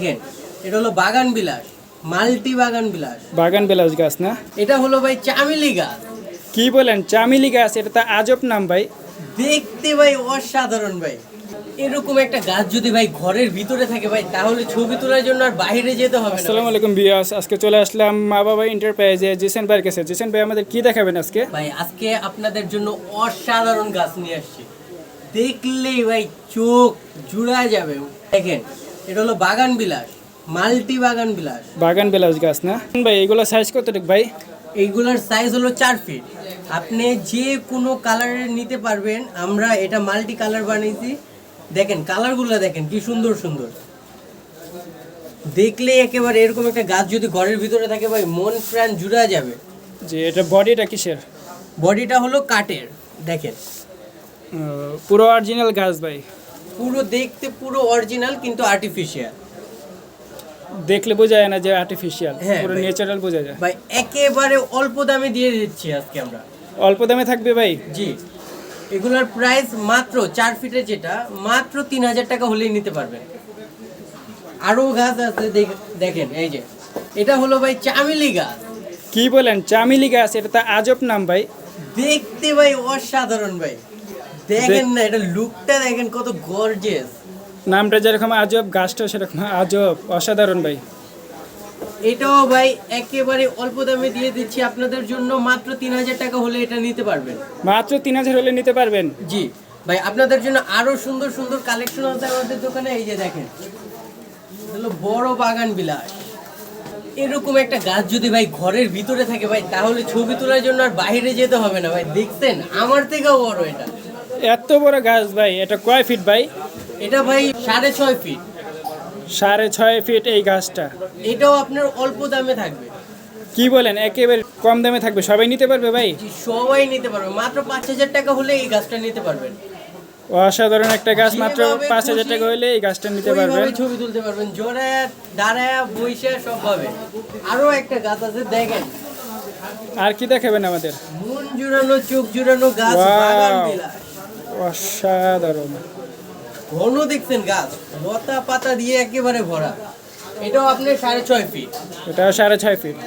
দেখেন এটা হলো বাগান বিলাস মাল্টি বাগান বিলাস। বাগান বিলাস গাছ না? এটা হলো ভাই চামেলি গাছ। কি বলেন চামিলি গাছ এটা তো আজব নাম ভাই। দেখতে ভাই অসাধারণ ভাই। এরকম একটা গাছ যদি ভাই ঘরের ভিতরে থাকে ভাই তাহলে ছবি তোলার জন্য আর বাইরে যেতে হবে না আসসালামু আলাইকুম বিয়াস আজকে চলে আসলাম মা বাবা এন্টারপ্রাইজে জিসেন ভাইয়ের কাছে। জিসেন ভাই আমাদের কি দেখাবেন আজকে? ভাই আজকে আপনাদের জন্য অসাধারণ গাছ নিয়ে আসছি। দেখলেই ভাই চোখ জুড়া যাবে। দেখেন এটা হলো বাগান বিলাস মাল্টি বাগান বিলাস। বাগান বেলাস গাছ না? ভাই এগুলো সাইজ কতটুকু ভাই? এইগুলোর সাইজ হলো চার ফিট আপনি যে কোনো কালারের নিতে পারবেন আমরা এটা মাল্টি কালার বানিয়েছি। দেখেন কালারগুলো দেখেন কি সুন্দর সুন্দর। দেখলে একেবারে এরকম একটা গাছ যদি ঘরের ভিতরে থাকে ভাই মন প্রাণ জুড়া যাবে। যে এটা বডিটা কিসের? বডিটা হলো কাঠের দেখেন। পুরো অরিজিনাল গাছ ভাই। পুরো দেখতে পুরো অরিজিনাল কিন্তু আর্টিফিশিয়াল দেখলে বোঝা যায় না যে আর্টিফিশিয়াল পুরো ন্যাচারাল বোঝা যায়। ভাই একেবারে অল্প দামে দিয়ে দিচ্ছি আজকে আমরা। অল্প দামে থাকবে ভাই? জি। এগুলোর প্রাইস মাত্র চার ফিটের যেটা মাত্র তিন হাজার টাকা হলেই নিতে পারবেন। আরও গাছ আছে দেখ- দেখেন এই যে। এটা হলো ভাই চামেলি গাছ। কি বলেন চামিলি গাছ এটা তো আজব নাম ভাই। দেখতে ভাই অসাধারণ ভাই। দেখেন না এটা লুকটা দেখেন কত গর্জেস নামটা যেরকম আজব গাছটাও সেরকম আজব অসাধারণ ভাই। এটাও ভাই একেবারে অল্প দামে দিয়ে দিচ্ছি আপনাদের জন্য মাত্র তিন হাজার টাকা হলে এটা নিতে পারবেন। মাত্র তিন হাজার হলে নিতে পারবেন? জি ভাই আপনাদের জন্য আরও সুন্দর সুন্দর কালেকশন আছে আমাদের দোকানে এই যে দেখেন। হলো বড় বাগান বিলাস। এরকম একটা গাছ যদি ভাই ঘরের ভিতরে থাকে ভাই তাহলে ছবি তোলার জন্য আর বাইরে যেতে হবে না ভাই দেখছেন? আমার থেকেও বড় এটা। এত বড় গাছ ভাই এটা কয় ফিট ভাই? এটা ভাই সাড়ে ছয় ফিট সাড়ে ছয় ফিট এই গাছটা। এটাও আপনার অল্প দামে থাকবে। কি বলেন একেবারে কম দামে থাকবে সবাই নিতে পারবে ভাই? সবাই নিতে পারবে মাত্র পাঁচ হাজার টাকা হলে এই গাছটা নিতে পারবেন। অসাধারণ একটা গাছ মাত্র পাঁচ হাজার টাকা হলে এই গাছটা নিতে পারবেন। ছবি তুলতে পারবেন জোরে দাঁড়ায় বইসে সব ভাবে আরও একটা গাছ আছে দেখেন। আর কি দেখাবেন আমাদের? মন জুড়ানো চোখ জুড়ানো গাছ বাগান বিলাস। অসাধারণ। ঘন দেখছেন গাছ লতা পাতা দিয়ে একেবারে ভরা। এটাও আপনার সাড়ে ছয় ফিট এটাও সাড়ে ছয় ফিট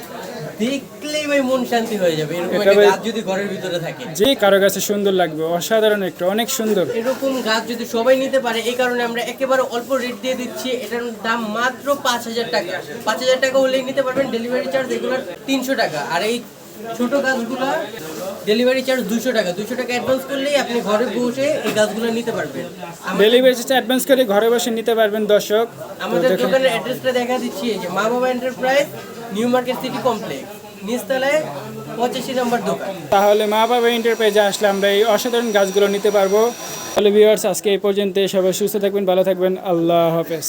দেখলেই ভাই মন শান্তি হয়ে যাবে এরকম একটা গাছ যদি ঘরের ভিতরে থাকে। যে কারও কাছে সুন্দর লাগবে অসাধারণ একটা অনেক সুন্দর। এরকম গাছ যদি সবাই নিতে পারে এই কারণে আমরা একেবারে অল্প রেট দিয়ে দিচ্ছি। এটার দাম মাত্র পাঁচ হাজার টাকা। পাঁচ হাজার টাকা হলেই নিতে পারবেন ডেলিভারি চার্জ এগুলোর তিনশো টাকা। আর এই ছোট গাছগুলো ডেলিভারি চার্জ দুশো টাকা। দুশো টাকা অ্যাডভান্স করলেই আপনি ঘরে বসে এই গাছগুলো নিতে পারবেন। ডেলিভারি চার্জ অ্যাডভান্স করে ঘরে বসে নিতে পারবেন দর্শক। আমাদের দোকানের অ্যাড্রেসটা দেখা দিচ্ছি এই যে মা বাবা enterprise new market city complex নিচতলায় পঁচাশি নম্বর দোকান। তাহলে মা বাবা এন্টারপ্রাইজে আসলে আমরা এই অসাধারণ গাছগুলো নিতে পারব। তাহলে ভিউয়ার্স আজকে এই পর্যন্ত সবাই সুস্থ থাকবেন ভালো থাকবেন। আল্লাহ হাফেজ।